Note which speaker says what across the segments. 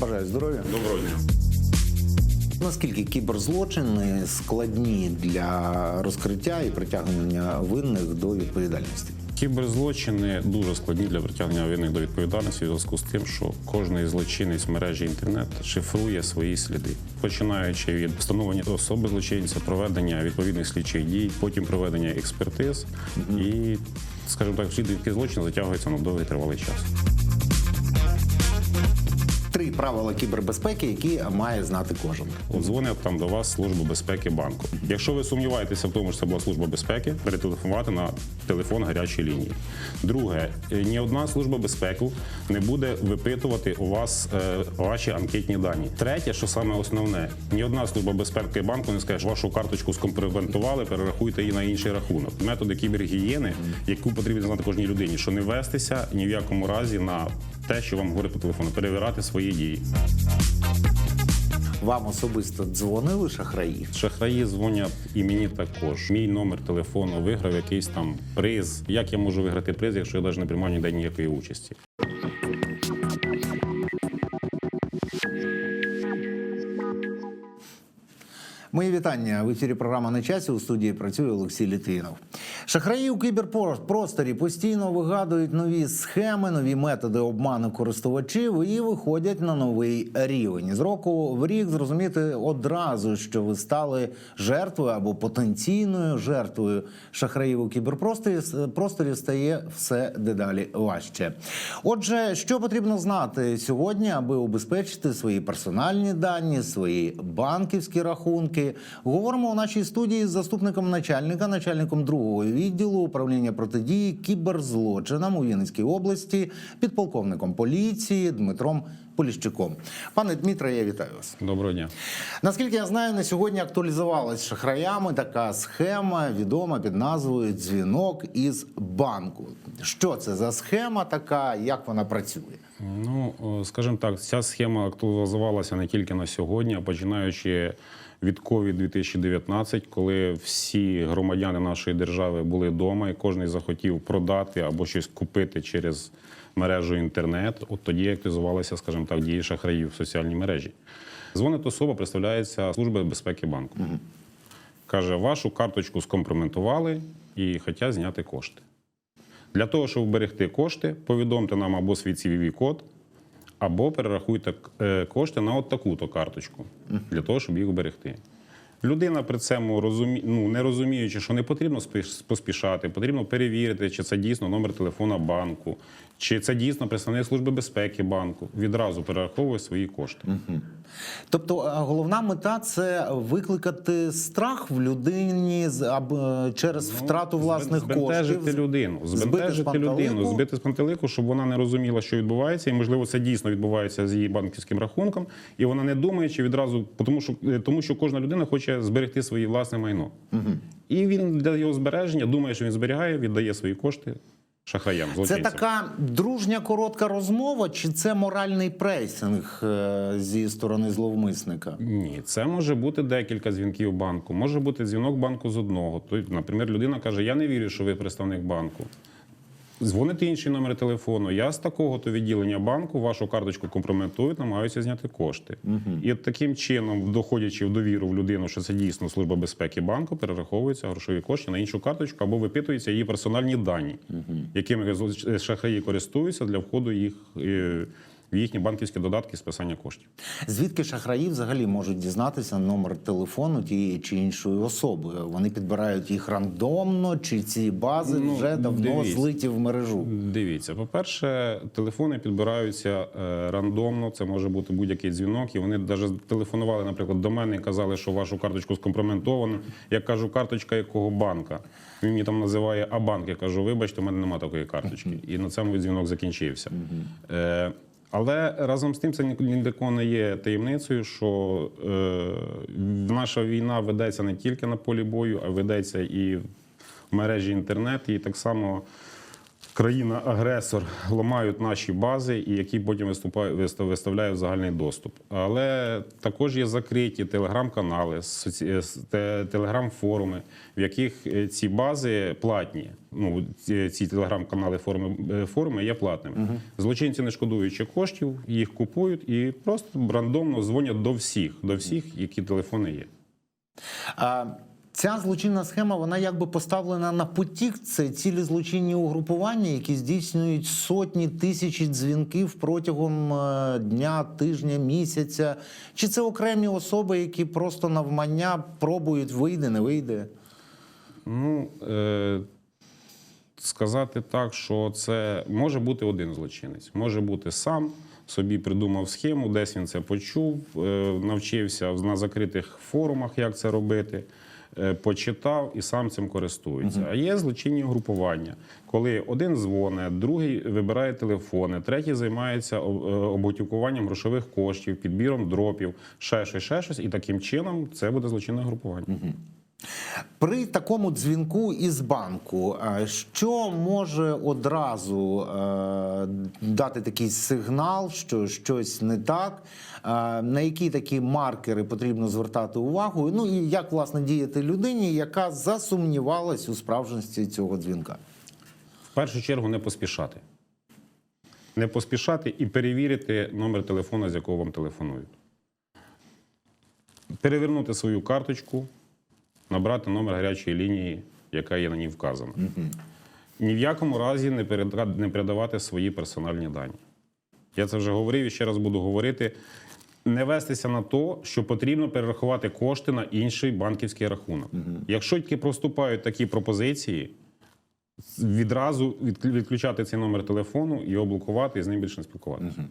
Speaker 1: Бажаю здоров'я.
Speaker 2: Доброго дня.
Speaker 1: Наскільки кіберзлочини складні для розкриття і притягнення винних до відповідальності?
Speaker 2: Кіберзлочини дуже складні для притягнення винних до відповідальності в зв'язку з тим, що кожний злочинець в мережі інтернет шифрує свої сліди, починаючи від встановлення особи злочинця, проведення відповідних слідчих дій, потім проведення експертиз і, скажімо так, всі відки злочину затягуються на довгий тривалий час.
Speaker 1: Три правила кібербезпеки, які має знати кожен.
Speaker 2: От дзвонить там до вас служба безпеки банку. Якщо ви сумніваєтеся в тому, що це була служба безпеки, перетелефонувати на телефон гарячої лінії. Друге, е, ні одна служба безпеки не буде випитувати у вас е, ваші анкетні дані. Третє, що саме основне, ні одна служба безпеки банку не скаже, вашу карточку скомпрометували, перерахуйте її на інший рахунок. Методи кібергігієни, яку потрібно знати кожній людині, що не вестися ні в якому разі на те, що вам говорить по телефону, перевіряти свої дії.
Speaker 1: Вам особисто дзвонили шахраї?
Speaker 2: Шахраї дзвонять і мені також. Мій номер телефону виграв якийсь там приз. Як я можу виграти приз, якщо я навіть не приймаю ніде ніякої участі?
Speaker 1: Мої вітання в ефірі. Програма на часі у студії працює Олексій Літвінов. Шахраї у кіберпросторі постійно вигадують нові схеми, нові методи обману користувачів і виходять на новий рівень. З року в рік зрозуміти одразу, що ви стали жертвою або потенційною жертвою шахраїв у кіберпросторі просторі стає все дедалі важче. Отже, що потрібно знати сьогодні, аби убезпечити свої персональні дані, свої банківські рахунки. Говоримо у нашій студії з заступником начальника, начальником другого відділу управління протидії кіберзлочинам у Вінницькій області, підполковником поліції Дмитром Поліщуком. Пане Дмитре, я вітаю вас.
Speaker 2: Доброго дня.
Speaker 1: Наскільки я знаю, на сьогодні актуалізувалась шахраями така схема, відома під назвою Дзвінок із банку. Що це за схема така, як вона працює?
Speaker 2: Ну, скажімо так, ця схема актуалізувалася не тільки на сьогодні, а починаючи від COVID 2019, коли всі громадяни нашої держави були вдома, і кожен захотів продати або щось купити через мережу інтернет. От тоді активізувалися, скажімо так, дії шахраїв в соціальній мережі. Дзвонить особа, представляється Служба безпеки банку. Каже, вашу карточку скомпрометували і хочуть зняти кошти. Для того, щоб вберегти кошти, повідомте нам або свій cvv код або перерахуйте е, кошти на от таку-то карточку, для того, щоб їх вберегти. Людина при цьому розумі... ну, не розуміючи, що не потрібно спіш- поспішати, потрібно перевірити, чи це дійсно номер телефона банку, чи це дійсно представник служби безпеки банку. Відразу перераховує свої кошти.
Speaker 1: Тобто головна мета це викликати страх в людині аб- через втрату власних
Speaker 2: Ну, збентежити
Speaker 1: коштів.
Speaker 2: людину,
Speaker 1: збити
Speaker 2: збентежити людину, збити з пантелику, щоб вона не розуміла, що відбувається, і можливо це дійсно відбувається з її банківським рахунком, і вона не думає, чи відразу тому, що е, тому, що кожна людина хоче зберегти своє власне майно. І він для його збереження думає, що він зберігає, віддає свої кошти шахраям.
Speaker 1: Це така дружня коротка розмова, чи це моральний пресинг е, зі сторони зловмисника?
Speaker 2: Ні, це може бути декілька дзвінків банку. Може бути дзвінок банку з одного. Тобто, наприклад, людина каже: Я не вірю, що ви представник банку. Дзвонить інший номер телефону. Я з такого-то відділення банку вашу карточку компрометують, намагаюся зняти кошти. І от таким чином, доходячи в довіру в людину, що це дійсно служба безпеки банку, перераховуються грошові кошти на іншу карточку або випитуються її персональні дані, якими злоч- шахраї користуються для входу їх е, в їхні банківські додатки списання коштів.
Speaker 1: Звідки шахраї взагалі можуть дізнатися номер телефону тієї чи іншої особи? Вони підбирають їх рандомно, чи ці бази
Speaker 2: Ну,
Speaker 1: вже давно
Speaker 2: дивіться.
Speaker 1: злиті в мережу?
Speaker 2: Дивіться, по-перше, телефони підбираються е, рандомно. Це може бути будь-який дзвінок. І вони навіть телефонували, наприклад, до мене і казали, що вашу карточку скомпрометовано. Я кажу, карточка якого банка? Він мені там називає А-банк. Я кажу, вибачте, у мене немає такої карточки. І на цьому дзвінок закінчився. Е, але разом з тим це ні для кого не є таємницею, що е, наша війна ведеться не тільки на полі бою, а ведеться і в мережі інтернет. І так само країна-агресор ламають наші бази, і які потім виступають, вистав- виставляють в загальний доступ. Але також є закриті телеграм-канали, е, телеграм-форуми, в яких е, ці бази платні. Ну, ці, телеграм-канали форуми, е, форуми є платними. Злочинці, не шкодуючи коштів, їх купують і просто рандомно дзвонять до всіх, до всіх, які телефони є.
Speaker 1: А, ця злочинна схема вона якби поставлена на потік. Це цілі злочинні угрупування, які здійснюють сотні тисячі дзвінків протягом е, дня, тижня, місяця. Чи це окремі особи, які просто навмання пробують вийде, не вийде?
Speaker 2: Ну, е, сказати так, що це може бути один злочинець, може бути сам. Собі придумав схему, десь він це почув, е, навчився на закритих форумах, як це робити, почитав і сам цим користується. А є злочинні групування, коли один дзвонить, другий вибирає телефони, третій займається е, грошових коштів, підбіром дропів, ще щось, ще щось, і таким чином це буде злочинне групування.
Speaker 1: При такому дзвінку із банку, е, що може одразу е, дати такий сигнал, що щось не так? Е, На які такі маркери потрібно звертати увагу? Ну і як власне діяти людині, яка засумнівалась у справжності цього дзвінка?
Speaker 2: В першу чергу не поспішати. Не поспішати і перевірити номер телефона, з якого вам телефонують. Перевернути свою карточку, набрати номер гарячої лінії, яка є на ній вказана. Ні в якому разі не переда- не передавати свої персональні дані. Я це вже говорив і ще раз буду говорити. Не вестися на то, що потрібно перерахувати кошти на інший банківський рахунок. Якщо тільки проступають такі пропозиції, відразу відклю- відключати цей номер телефону, його блокувати і з ним більше не спілкуватися.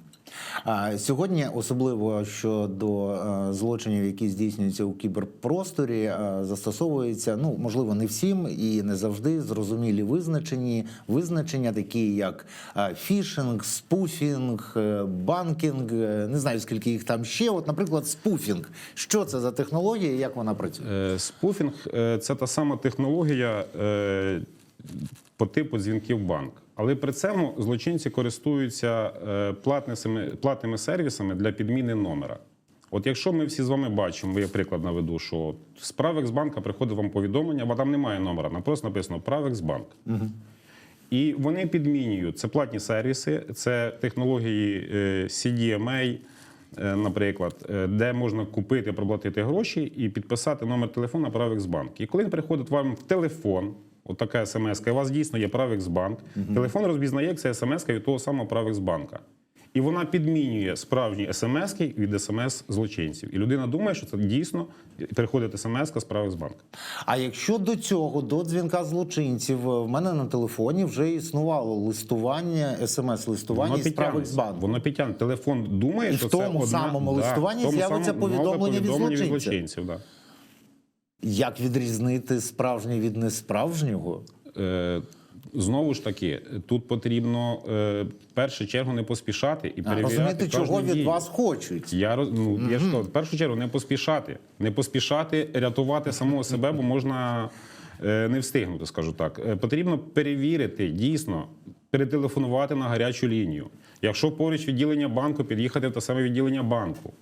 Speaker 1: А сьогодні, особливо щодо е, злочинів, які здійснюються у кіберпросторі, е, застосовується ну можливо не всім і не завжди зрозумілі визначені визначення, такі як е, фішинг, спуфінг, е, банкінг. е, Не знаю скільки їх там ще. От, наприклад, спуфінг. Що це за технологія? і Як вона працює?
Speaker 2: Е, Спуфінг е, це та сама технологія е, по типу дзвінків банк. Але при цьому злочинці користуються е, платними, платними сервісами для підміни номера. От якщо ми всі з вами бачимо, я приклад наведу, що з Правекс-банка приходить вам повідомлення, бо там немає номера, там просто написано Правекс-банк. І вони підмінюють це платні сервіси, це технології е, CDMA, е, наприклад, де можна купити, проплатити гроші і підписати номер телефона Правексбанк. І коли приходить вам в телефон, отака смс, і у вас дійсно є Правексбанк, телефон розпізнає, як це смс від того самого Правексбанка. І вона підмінює справжні смс від смс злочинців. І людина думає, що це дійсно переходить смс з Правексбанка.
Speaker 1: А якщо до цього, до дзвінка злочинців, е, в мене на телефоні вже існувало листування, смс-листування із правих з банку.
Speaker 2: Воно підтягне. Телефон думає,
Speaker 1: І
Speaker 2: що
Speaker 1: в
Speaker 2: це
Speaker 1: тому
Speaker 2: одна,
Speaker 1: самому
Speaker 2: да,
Speaker 1: листуванні з'явиться
Speaker 2: нове
Speaker 1: повідомлення від злочинця.
Speaker 2: злочинців. Да.
Speaker 1: Як відрізнити справжнє від несправжнього?
Speaker 2: Е, знову ж таки, тут потрібно е, в першу чергу не поспішати і перевіряти
Speaker 1: розумієте,
Speaker 2: кожну
Speaker 1: чого від
Speaker 2: дію.
Speaker 1: вас хочуть?
Speaker 2: Я роз- ну, я ж кажу, в першу чергу не поспішати. Не поспішати рятувати самого себе, бо можна е, не встигнути, скажу так. Е, Потрібно перевірити дійсно, перетелефонувати на гарячу лінію. Якщо поруч відділення банку, під'їхати в те саме відділення банку.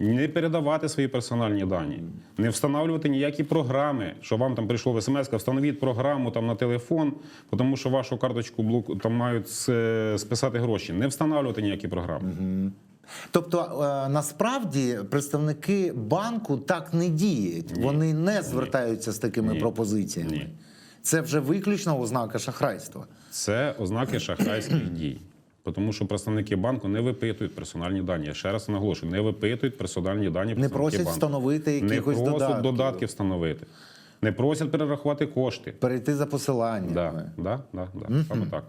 Speaker 2: Не передавати свої персональні дані, не встановлювати ніякі програми, що вам там прийшло в смс, встановіть програму там на телефон, тому що вашу карточку блок там мають списати гроші. Не встановлювати ніякі програми.
Speaker 1: Тобто е, насправді представники банку так не діють. Вони не звертаються з такими
Speaker 2: Ні.
Speaker 1: пропозиціями.
Speaker 2: Ні.
Speaker 1: Це вже виключно ознака шахрайства.
Speaker 2: Це ознаки шахрайських дій. Тому що представники банку не випитують персональні дані. Я ще раз наголошую, не випитують персональні дані.
Speaker 1: Не просять
Speaker 2: банку.
Speaker 1: встановити
Speaker 2: не
Speaker 1: якихось
Speaker 2: просять
Speaker 1: додатків,
Speaker 2: додатки встановити, не просять перерахувати кошти.
Speaker 1: перейти за посиланням.
Speaker 2: Да, да, да, да. Саме так.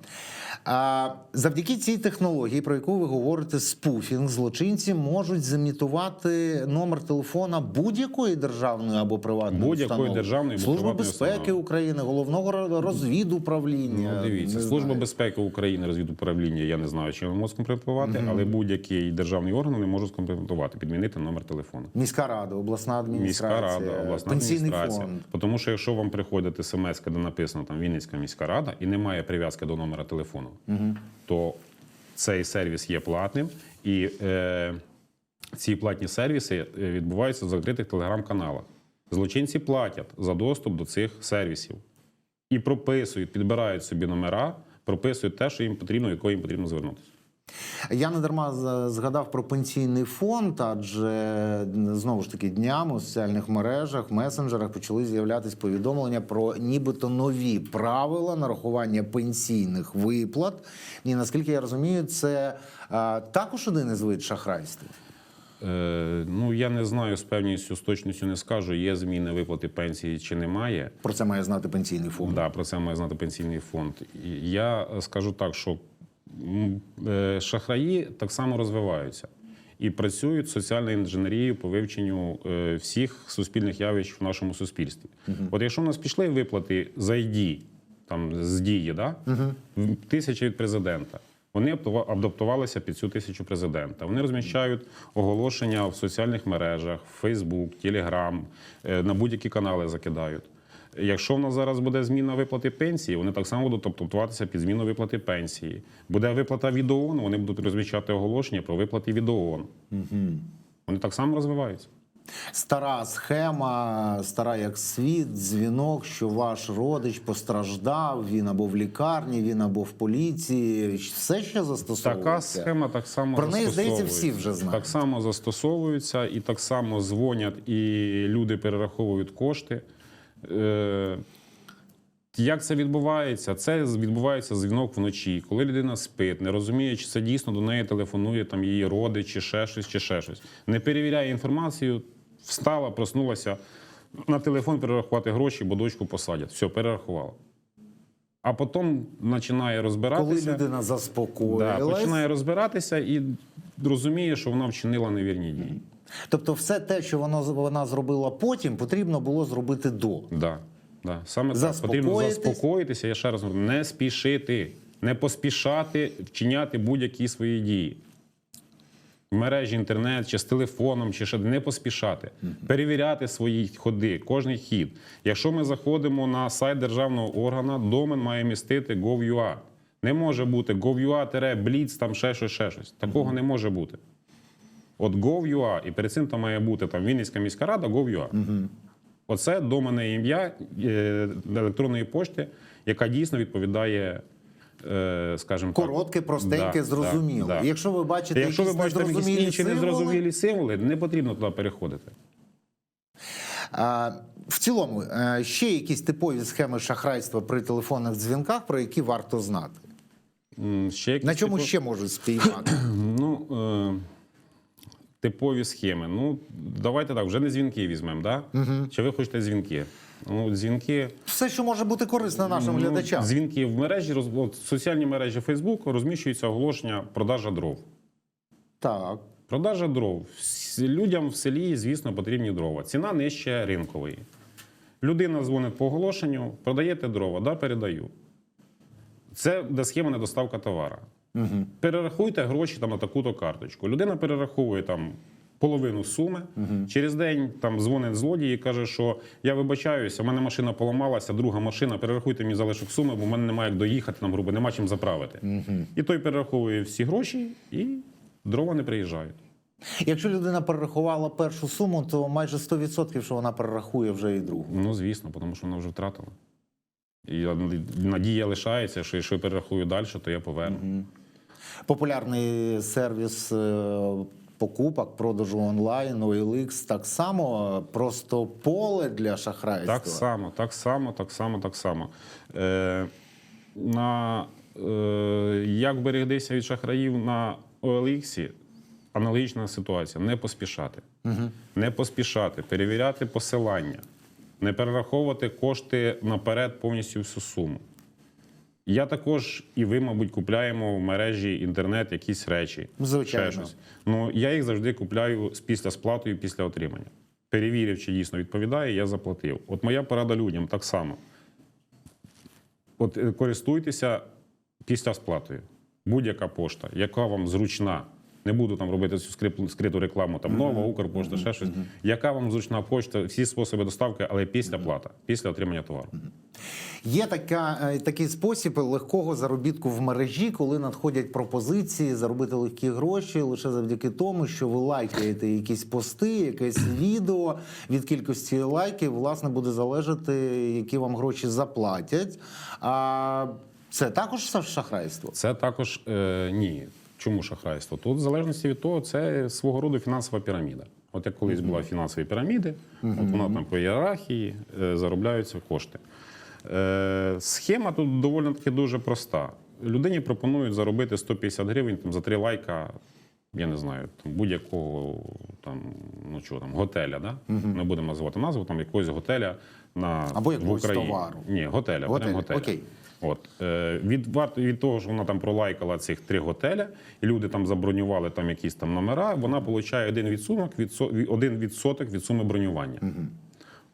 Speaker 1: А завдяки цій технології, про яку ви говорите, спуфінг, злочинці можуть зімітувати номер телефона будь-якої державної або приватної
Speaker 2: Будь-якої
Speaker 1: установи.
Speaker 2: державної або
Speaker 1: служби безпеки
Speaker 2: установи.
Speaker 1: України, головного розвідуправління.
Speaker 2: Ну, дивіться,
Speaker 1: Не
Speaker 2: Служба
Speaker 1: знаю.
Speaker 2: безпеки України розвідуправління, я не знаю, чи можуть скомпрометувати, але будь-який державний орган не може скомпрометувати, підмінити номер телефону.
Speaker 1: Міська рада, обласна
Speaker 2: Міська
Speaker 1: адміністрація,
Speaker 2: рада, обласна
Speaker 1: пенсійний
Speaker 2: адміністрація.
Speaker 1: фонд.
Speaker 2: Тому що якщо вам приходить смс, де написано там Вінницька міська рада і немає прив'язки до номера телефону, то цей сервіс є платним і е, ці платні сервіси е, відбуваються в закритих телеграм-каналах. Злочинці платять за доступ до цих сервісів і прописують, підбирають собі номера, прописують те, що їм потрібно, якого їм потрібно звернутися.
Speaker 1: Я не дарма згадав про пенсійний фонд, адже знову ж таки днями у соціальних мережах, месенджерах почали з'являтися повідомлення про нібито нові правила нарахування пенсійних виплат. І наскільки я розумію, це а, також один із вид шахрайства.
Speaker 2: Е, ну я не знаю з певністю, з точністю не скажу, є зміни виплати пенсії чи немає.
Speaker 1: Про це має знати пенсійний фонд.
Speaker 2: Да, про це має знати пенсійний фонд. Я скажу так, що шахраї так само розвиваються і працюють соціальною інженерією по вивченню е, всіх суспільних явищ в нашому суспільстві. От якщо в нас пішли виплати за ID, там з дії, да? в- тисяча від президента. Вони адаптувалися під цю тисячу президента. Вони розміщають оголошення в соціальних мережах, Facebook, Telegram, е, на будь-які канали закидають. Якщо в нас зараз буде зміна виплати пенсії, вони так само будуть адаптуватися під зміну виплати пенсії. Буде виплата від ООН, вони будуть розміщати оголошення про виплати від ООН. Вони так само розвиваються.
Speaker 1: Стара схема, стара як світ, дзвінок, що ваш родич постраждав, він або в лікарні, він або в поліції. Все ще застосовується.
Speaker 2: Така схема так само
Speaker 1: Про неї, здається, всі вже знають.
Speaker 2: Так само застосовуються і так само дзвонять, і люди перераховують кошти. Е, як це відбувається? Це відбувається дзвінок вночі, коли людина спить, не розуміє, чи це дійсно до неї телефонує там її родич, чи ще щось, чи ще щось. Не перевіряє інформацію, встала, проснулася на телефон перерахувати гроші, бо дочку посадять. Все, перерахувала. А потім починає розбиратися.
Speaker 1: Коли людина
Speaker 2: Да, починає розбиратися і розуміє, що вона вчинила невірні дії.
Speaker 1: Тобто все те, що вона, вона зробила потім, потрібно було зробити до.
Speaker 2: Да, да. Саме так. Потрібно заспокоїтися. Я ще раз говорю, не спішити, не поспішати вчиняти будь-які свої дії. В мережі інтернет, чи з телефоном, чи ще не поспішати, перевіряти свої ходи, кожний хід. Якщо ми заходимо на сайт державного органу, домен має містити gov.ua. Не може бути gov.ua-blitz, там ще щось, ще щось. Такого не може бути. От gov.ua, і перед цим там має бути там Вінницька міська рада, gov.ua. Оце доменне ім'я е, електронної пошти, яка дійсно відповідає, е, скажімо так.
Speaker 1: Коротке, простеньке,
Speaker 2: Да,
Speaker 1: зрозуміле.
Speaker 2: да, да.
Speaker 1: Якщо ви бачите,
Speaker 2: Якщо ви бачите якісь інші
Speaker 1: символи,
Speaker 2: незрозумілі символи, не потрібно туди переходити.
Speaker 1: А, в цілому, е, ще якісь типові схеми шахрайства при телефонних дзвінках, про які варто знати.
Speaker 2: Ще
Speaker 1: На чому
Speaker 2: типу-
Speaker 1: ще можуть спіймати?
Speaker 2: Ну, е, типові схеми. Ну, давайте так, вже не дзвінки візьмемо, да? Чи ви хочете дзвінки? Ну, дзвінки.
Speaker 1: Все, що може бути корисно нашим
Speaker 2: ну,
Speaker 1: глядачам.
Speaker 2: Дзвінки в мережі, роз- от, в соціальній мережі Facebook розміщується оголошення продажа дров.
Speaker 1: Так.
Speaker 2: Продажа дров. Людям в селі, звісно, потрібні дрова. Ціна нижче ринкової. Людина дзвонить по оголошенню, продаєте дрова, да, передаю. Це де схема недоставка товара.
Speaker 1: Угу.
Speaker 2: Перерахуйте гроші там на таку-то карточку. Людина перераховує там половину суми. Через день там дзвонить злодій і каже, що я вибачаюся, в мене машина поламалася, друга машина, перерахуйте мені залишок суми, бо в мене немає як доїхати, нам грубо, нема чим заправити. І той перераховує всі гроші, і дрова не приїжджають.
Speaker 1: Якщо людина перерахувала першу суму, то майже 100% що вона перерахує вже і другу.
Speaker 2: Ну, звісно, тому що вона вже втратила. І надія лишається, що якщо я перерахую далі, то я поверну.
Speaker 1: Популярний сервіс е, покупок, продажу онлайн, OLX, так само просто поле для шахрайства.
Speaker 2: Так само, так само, так само, так само. Е, на, е, як берегтися від шахраїв на OLX, аналогічна ситуація. Не поспішати. Не поспішати, перевіряти посилання, не перераховувати кошти наперед повністю всю суму. Я також і ви, мабуть, купляємо в мережі інтернет якісь речі.
Speaker 1: Звичайно.
Speaker 2: Ще щось. Ну я їх завжди купляю після сплатою, після отримання. Перевірив, чи дійсно відповідає, я заплатив. От моя порада людям так само. От е, користуйтеся після сплатою. Будь-яка пошта, яка вам зручна. Не буду там робити цю скриту рекламу, там нова, Укрпошта, ще щось. Яка вам зручна почта, всі способи доставки, але після плата, після отримання товару.
Speaker 1: Є така, е, такий спосіб легкого заробітку в мережі, коли надходять пропозиції заробити легкі гроші лише завдяки тому, що ви лайкаєте якісь пости, якесь відео. Від кількості лайків власне буде залежати, які вам гроші заплатять. А це також шахрайство.
Speaker 2: Це також е, ні. Чому шахрайство? Тут в залежності від того, це свого роду фінансова піраміда. От як колись була фінансові піраміди, от вона там по ієрархії е, заробляються кошти. Е, схема тут доволі таки дуже проста. Людині пропонують заробити 150 гривень там, за три лайка, я не знаю, там, будь-якого там, ну, чого, там, готеля. Да? Не будемо називати назву, там, якогось готеля на,
Speaker 1: Або
Speaker 2: в
Speaker 1: якогось
Speaker 2: Україні.
Speaker 1: товару.
Speaker 2: Ні, готеля.
Speaker 1: Готель,
Speaker 2: готеля.
Speaker 1: окей.
Speaker 2: От е, від від того, що вона там пролайкала цих три готеля, і люди там забронювали там якісь там номера. Вона отримує один відсоток від один відсоток від суми бронювання.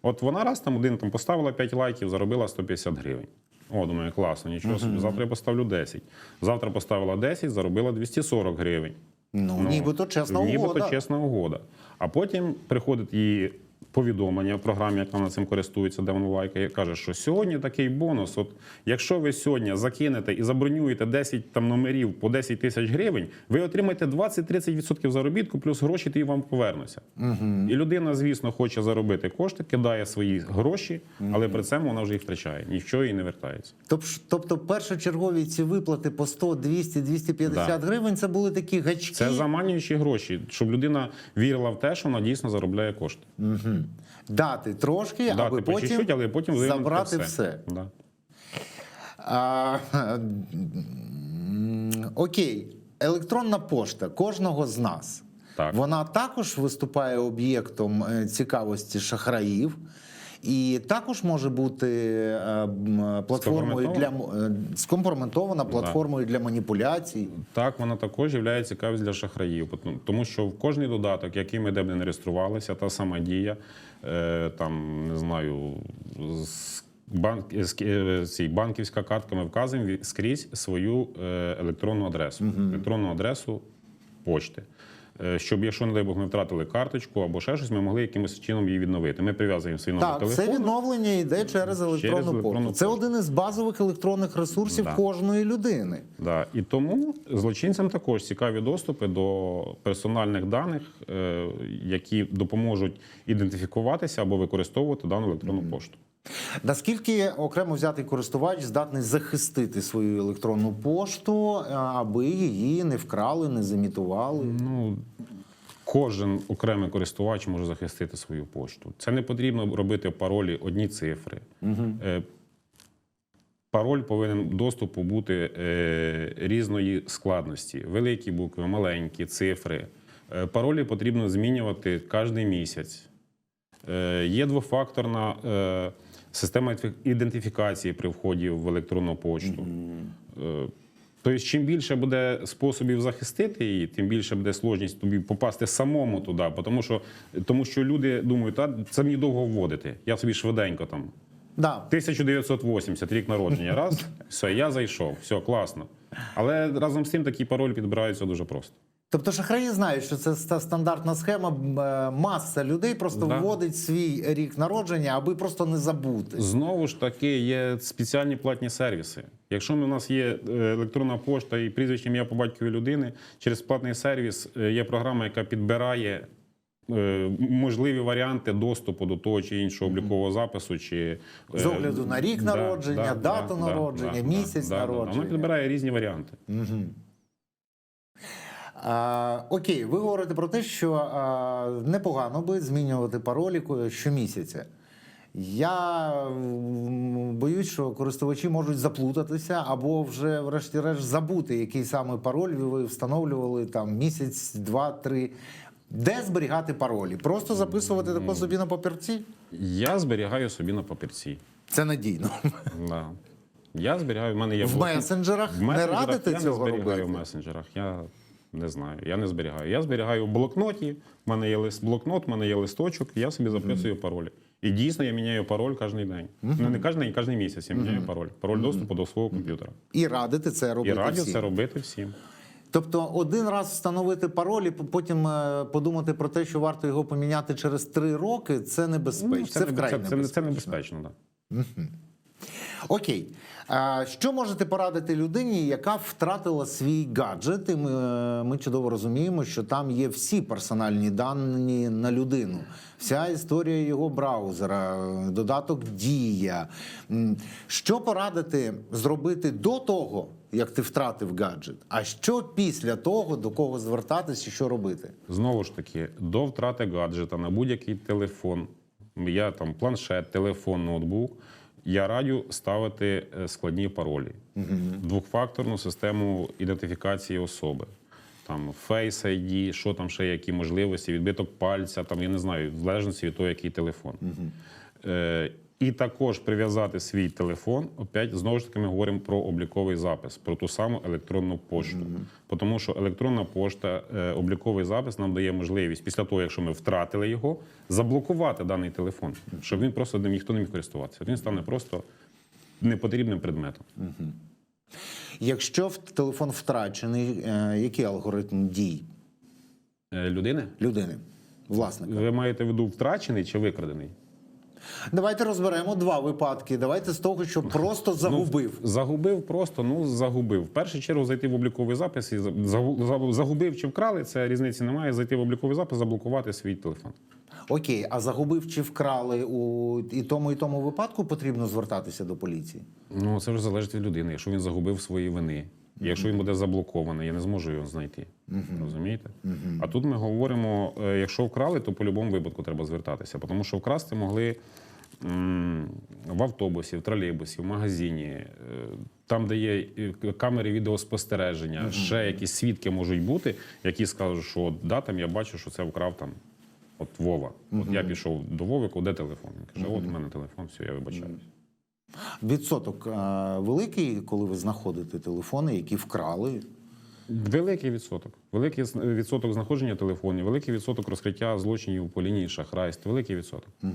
Speaker 2: От вона раз там один там поставила 5 лайків, заробила 150 гривень. О, думаю, класно, нічого собі. Завтра я поставлю 10. Завтра поставила 10, заробила 240 гривень.
Speaker 1: Ну, нібито чесна
Speaker 2: Нібито
Speaker 1: угода.
Speaker 2: чесна угода. А потім приходить її повідомлення в програмі, яка вона цим користується, де вона лайкає, каже, що сьогодні такий бонус. От якщо ви сьогодні закинете і забронюєте 10 там номерів по 10 тисяч гривень, ви отримаєте 20-30% заробітку, плюс гроші ті вам повернуться. І людина, звісно, хоче заробити кошти, кидає свої гроші, але при цьому вона вже їх втрачає. Нічого їй не вертається.
Speaker 1: Тоб- Тобто першочергові ці виплати по 100, 200, 250
Speaker 2: Да.
Speaker 1: гривень це були такі гачки.
Speaker 2: Це заманюючі гроші, щоб людина вірила в те, що вона дійсно заробляє кошти.
Speaker 1: Дати трошки,
Speaker 2: Дати
Speaker 1: аби
Speaker 2: по
Speaker 1: потім,
Speaker 2: чуть-чуть, але потім
Speaker 1: забрати
Speaker 2: все.
Speaker 1: все.
Speaker 2: Да.
Speaker 1: А, окей, електронна пошта кожного з нас.
Speaker 2: Так.
Speaker 1: Вона також виступає об'єктом е, цікавості шахраїв. І також може бути е, платформою для е, скомпрометована платформою для маніпуляцій.
Speaker 2: Так, вона також є цікавість для шахраїв, Тому- що в кожний додаток, який ми де б не реєструвалися, та сама дія, е, там не знаю, з банк, цій банківська картка, ми вказуємо скрізь свою електронну адресу, електронну адресу почти. Е, Щоб, якщо, не дай Бог, ми втратили карточку або ще щось, ми могли якимось чином її відновити. Ми прив'язуємо свій номер
Speaker 1: Так,
Speaker 2: телефону.
Speaker 1: це відновлення йде через електронну
Speaker 2: електронну
Speaker 1: пошту. Це один із базових електронних ресурсів
Speaker 2: Да.
Speaker 1: кожної людини.
Speaker 2: Да. І тому злочинцям також цікаві доступи до персональних даних, е, які допоможуть ідентифікуватися або використовувати дану електронну пошту.
Speaker 1: Наскільки окремо взятий користувач здатний захистити свою електронну пошту, е, аби її не вкрали, не замітували?
Speaker 2: Ну, кожен окремий користувач може захистити свою пошту. Це не потрібно робити паролі одні цифри. Е, Пароль повинен доступу бути е, різної складності: великі букви, маленькі, цифри. Е, паролі потрібно змінювати кожен місяць. Е, є двофакторна е, система ідентифікації при вході в електронну пошту. Е, Тобто, чим більше буде способів захистити її, тим більше буде сложність тобі попасти самому туди. Тому що, тому що люди думають, та це мені довго вводити. Я собі швиденько там.
Speaker 1: Да.
Speaker 2: 1980, рік народження, раз, все, я зайшов, все, класно. Але разом з тим такі паролі підбираються дуже просто.
Speaker 1: Тобто шахраї знають, що це стандартна схема. е, Маса людей просто
Speaker 2: Да.
Speaker 1: вводить свій рік народження, аби просто не забути.
Speaker 2: Знову ж таки, є спеціальні платні сервіси. Якщо у нас є е, електронна пошта і прізвище ім'я по батькові людини, через платний сервіс е, є програма, яка підбирає можливі варіанти доступу до того чи іншого облікового запису. Чи,
Speaker 1: З огляду на рік народження, дату народження, місяць народження.
Speaker 2: Вона підбирає різні варіанти.
Speaker 1: А, окей, ви говорите про те, що а, непогано би змінювати паролі щомісяця. Я боюсь, що користувачі можуть заплутатися або вже, врешті-решт, забути, який саме пароль ви встановлювали там місяць, два, три. Де зберігати паролі? Просто записувати тако собі на папірці?
Speaker 2: Я зберігаю собі на папірці.
Speaker 1: Це надійно.
Speaker 2: Да. Я зберігаю, в мене є
Speaker 1: В месенджерах
Speaker 2: В
Speaker 1: не
Speaker 2: месенджерах
Speaker 1: радите
Speaker 2: я
Speaker 1: цього
Speaker 2: не зберігаю
Speaker 1: робити?
Speaker 2: в месенджерах. Я не знаю. Я не зберігаю. Я зберігаю в блокноті. В мене є лист блокнот, в мене є листочок, я собі записую паролі. І дійсно я міняю пароль кожен день. Ну не кожен день, кожен місяць я міняю пароль. Пароль доступу до свого комп'ютера.
Speaker 1: І радити це
Speaker 2: І
Speaker 1: робити
Speaker 2: раджу
Speaker 1: всім.
Speaker 2: це робити всім.
Speaker 1: Тобто один раз встановити пароль і потім е, подумати про те, що варто його поміняти через три роки, це небезпечно.
Speaker 2: Ну,
Speaker 1: це,
Speaker 2: це,
Speaker 1: вкрай
Speaker 2: це, це, це
Speaker 1: небезпечно.
Speaker 2: небезпечно.
Speaker 1: Окей. Що можете порадити людині, яка втратила свій гаджет? І ми, е, ми чудово розуміємо, що там є всі персональні дані на людину, вся історія його браузера, додаток Дія. Що порадити зробити до того, як ти втратив гаджет? А що після того, до кого звертатися і що робити?
Speaker 2: Знову ж таки, до втрати гаджета на будь-який телефон, я там планшет, телефон, ноутбук. Я радю ставити е, складні паролі, двохфакторну систему ідентифікації особи. Там Face ID, що там ще які можливості, відбиток пальця, там я не знаю, в залежності від того, який телефон. Е, і також прив'язати свій телефон. Опять знову ж таки ми говоримо про обліковий запис, про ту саму електронну пошту. Тому що електронна пошта, е, обліковий запис нам дає можливість після того, якщо ми втратили його, заблокувати даний телефон, щоб він просто ним ніхто не міг користуватися. Він стане просто непотрібним предметом.
Speaker 1: Якщо телефон втрачений, е, який алгоритм дій
Speaker 2: Е, Людини,
Speaker 1: людини, власника?
Speaker 2: ви маєте в виду втрачений чи викрадений?
Speaker 1: Давайте розберемо два випадки. Давайте з того, що просто загубив.
Speaker 2: Загубив просто, ну загубив. В першу чергу зайти в обліковий запис і за- загубив чи вкрали, це різниці немає. Зайти в обліковий запис, заблокувати свій телефон.
Speaker 1: Окей, а загубив чи вкрали у і тому, і тому випадку потрібно звертатися до поліції.
Speaker 2: Ну це вже залежить від людини. Якщо він загубив свої вини, якщо він буде заблокований, я не зможу його знайти. Розумієте? А тут ми говоримо: е, якщо вкрали, то по будь-якому випадку треба звертатися, тому що вкрасти могли. В автобусі, в тролейбусі, в магазині, е, там, де є е, камери відеоспостереження, ще якісь свідки можуть бути, які скажуть, що от, да, там я бачу, що це вкрав там от Вова. От я пішов до Вовика, де телефон? Він каже, от у мене телефон, все, я вибачаюсь.
Speaker 1: Відсоток е, великий, коли ви знаходите телефони, які вкрали.
Speaker 2: Великий відсоток. Великий відсоток знаходження телефонів, великий відсоток розкриття злочинів по лінії шахрайств, великий відсоток.
Speaker 1: А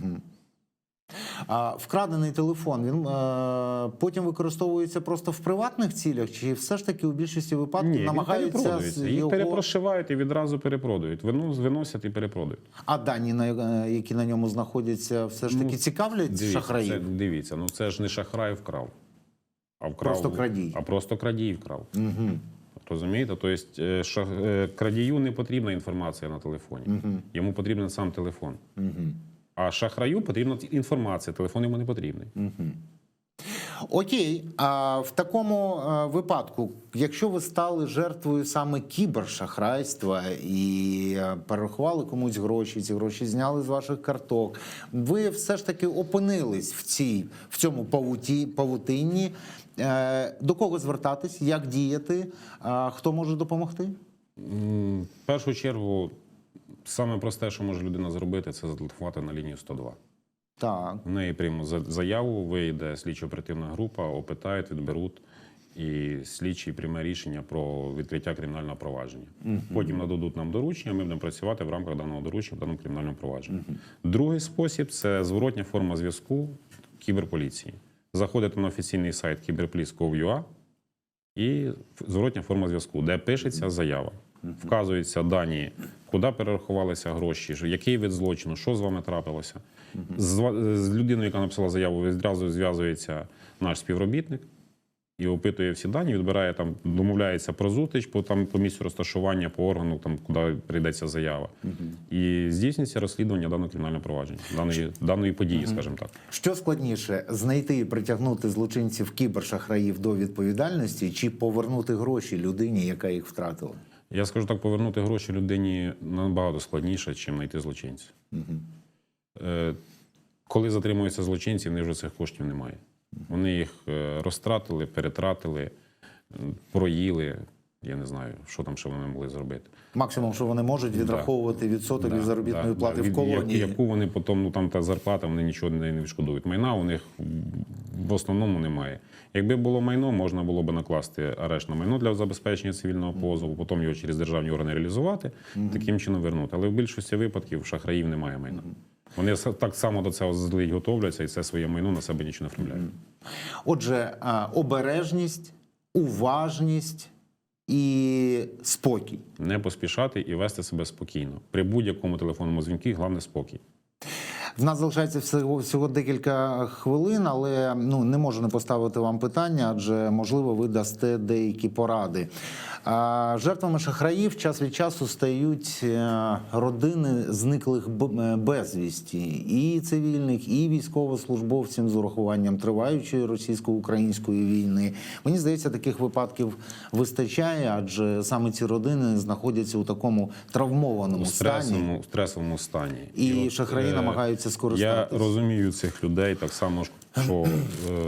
Speaker 1: вкрадений телефон він е, потім використовується просто в приватних цілях, чи все ж таки у більшості випадків
Speaker 2: Ні,
Speaker 1: намагаються
Speaker 2: перепродується. Їх перепрошивають і відразу перепродають. Виносять і перепродають.
Speaker 1: А дані, на- е, які на ньому знаходяться, все ж таки
Speaker 2: Ну,
Speaker 1: цікавлять
Speaker 2: Дивіться,
Speaker 1: шахраїв.
Speaker 2: Це, дивіться, ну це ж не шахрай вкрав, а вкрав
Speaker 1: Просто крадій.
Speaker 2: А просто крадій вкрав.
Speaker 1: Угу.
Speaker 2: Розумієте? Тобто е, шах- крадію не потрібна інформація на телефоні. Йому потрібен сам телефон.
Speaker 1: Угу.
Speaker 2: А шахраю потрібна інформація, телефон йому не потрібний.
Speaker 1: Окей, а в такому е, випадку, якщо ви стали жертвою саме кібершахрайства і е, перерахували комусь гроші, ці гроші зняли з ваших карток, ви все ж таки опинились в цій в цьому павуті, павутинні. Е, До кого звертатись, як діяти? Хто може допомогти?
Speaker 2: В першу чергу, саме просте, що може людина зробити, це зателефонувати на лінію 102.
Speaker 1: Так.
Speaker 2: В неї приймуть заяву, вийде слідчо-оперативна група, опитають, відберуть, і слідчий прийме рішення про відкриття кримінального провадження. Потім нададуть нам доручення, ми будемо працювати в рамках даного доручення в даному кримінальному провадженні. Другий спосіб це зворотня форма зв'язку кіберполіції. Заходите на офіційний сайт кіберполіс.gov.ua і зворотня форма зв'язку, де пишеться заява. Вказуються дані, куди перерахувалися гроші, який вид злочину, що з вами трапилося. З, людиною, яка написала заяву, відразу зв'язується наш співробітник і опитує всі дані, відбирає там, домовляється про зустріч по там по місцю розташування, по органу, там куди прийдеться заява, і здійснюється розслідування даного кримінального провадження, даної даної події, скажімо так.
Speaker 1: Що складніше знайти і притягнути злочинців кібершахраїв до відповідальності, чи повернути гроші людині, яка їх втратила?
Speaker 2: Я скажу так, повернути гроші людині набагато складніше, ніж знайти злочинця. Угу. коли затримуються злочинці, вони вже цих коштів немає. Вони їх е, розтратили, перетратили, проїли. Я не знаю, що там ще вони могли зробити.
Speaker 1: Максимум, що вони можуть відраховувати відсоток від заробітної
Speaker 2: Да,
Speaker 1: плати
Speaker 2: да.
Speaker 1: в колонії.
Speaker 2: Яку вони потім, ну там та зарплата, вони нічого не не відшкодують. Майна у них в основному немає. Якби було майно, можна було б накласти арешт на майно для забезпечення цивільного позову, потім його через державні органи реалізувати, таким чином вернути. Але в більшості випадків шахраїв немає майна. Вони так само до цього заздалегідь готовляться і це своє майно на себе нічого не вправляють.
Speaker 1: Отже, обережність, уважність і спокій.
Speaker 2: Не поспішати і вести себе спокійно. При будь-якому телефонному дзвінку головне спокій.
Speaker 1: В нас залишається всього, всього декілька хвилин, але ну не можу не поставити вам питання, адже можливо ви дасте деякі поради. Жертвами шахраїв час від часу стають е, родини зниклих е, безвісті, і цивільних, і військовослужбовців з урахуванням триваючої російсько-української війни. Мені здається, таких випадків вистачає, адже саме ці родини знаходяться у такому травмованому
Speaker 2: У
Speaker 1: стані.
Speaker 2: стресовому, стресовому стані.
Speaker 1: І
Speaker 2: от,
Speaker 1: шахраї
Speaker 2: е,
Speaker 1: намагаються скористатися.
Speaker 2: Я розумію цих людей так само, що е,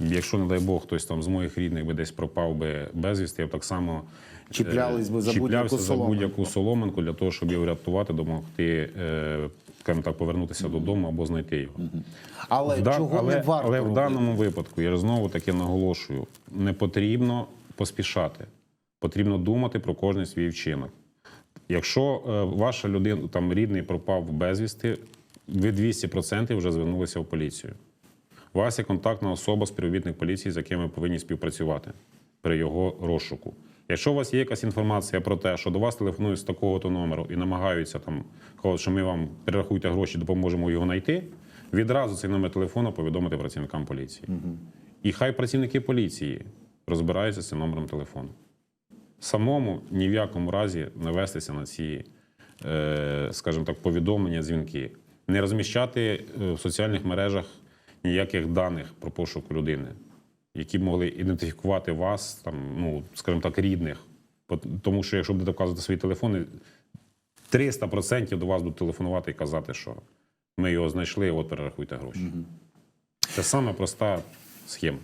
Speaker 2: якщо, не дай Бог, хтось там з моїх рідних би десь пропав би безвісти, я б так само е,
Speaker 1: Чіплялись би за
Speaker 2: чіплявся
Speaker 1: будь-яку
Speaker 2: за будь-яку соломинку для того, щоб його врятувати, допомогти, е, скажімо так, повернутися додому або знайти його.
Speaker 1: Але
Speaker 2: В
Speaker 1: чого
Speaker 2: але,
Speaker 1: не варто
Speaker 2: але в
Speaker 1: робити?
Speaker 2: даному випадку я знову таки наголошую: не потрібно поспішати, потрібно думати про кожний свій вчинок. Якщо е, ваша людина там рідний пропав безвісти, ви 200% вже звернулися в поліцію. У вас є контактна особа, співробітник поліції, з яким ви повинні співпрацювати при його розшуку. Якщо у вас є якась інформація про те, що до вас телефонують з такого-то номеру і намагаються там, що ми вам перерахуйте гроші, допоможемо його знайти, відразу цей номер телефону повідомити працівникам поліції. І хай працівники поліції розбираються з цим номером телефону. Самому ні в якому разі не вестися на ці, е, скажімо так, повідомлення, дзвінки, не розміщати е, в соціальних мережах ніяких даних про пошук людини, які б могли ідентифікувати вас, там, ну, скажімо так, рідних. Тому що якщо будете вказувати свої телефони, 300% до вас будуть телефонувати і казати, що ми його знайшли, от перерахуйте гроші. Це саме проста схема.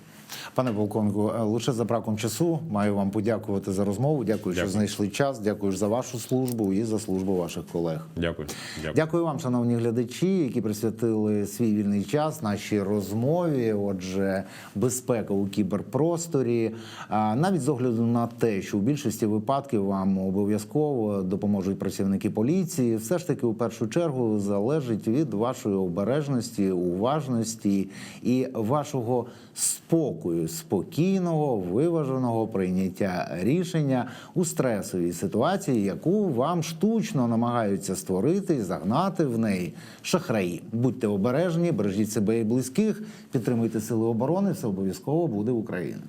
Speaker 1: Пане полковнику, е, лише за браком часу маю вам подякувати за розмову. Дякую, що
Speaker 2: Дякую.
Speaker 1: знайшли час. Дякую за вашу службу і за службу ваших колег.
Speaker 2: Дякую. Дякую.
Speaker 1: Дякую вам, шановні глядачі, які присвятили свій вільний час нашій розмові. Отже, безпека у кіберпросторі. Навіть з огляду на те, що у більшості випадків вам обов'язково допоможуть працівники поліції, все ж таки у першу чергу залежить від вашої обережності, уважності і вашого спокою, спокійного, виваженого прийняття рішення у стресовій ситуації, яку вам штучно намагаються створити і загнати в неї шахраї. Будьте обережні, бережіть себе і близьких, підтримуйте сили оборони. Все обов'язково буде Україна.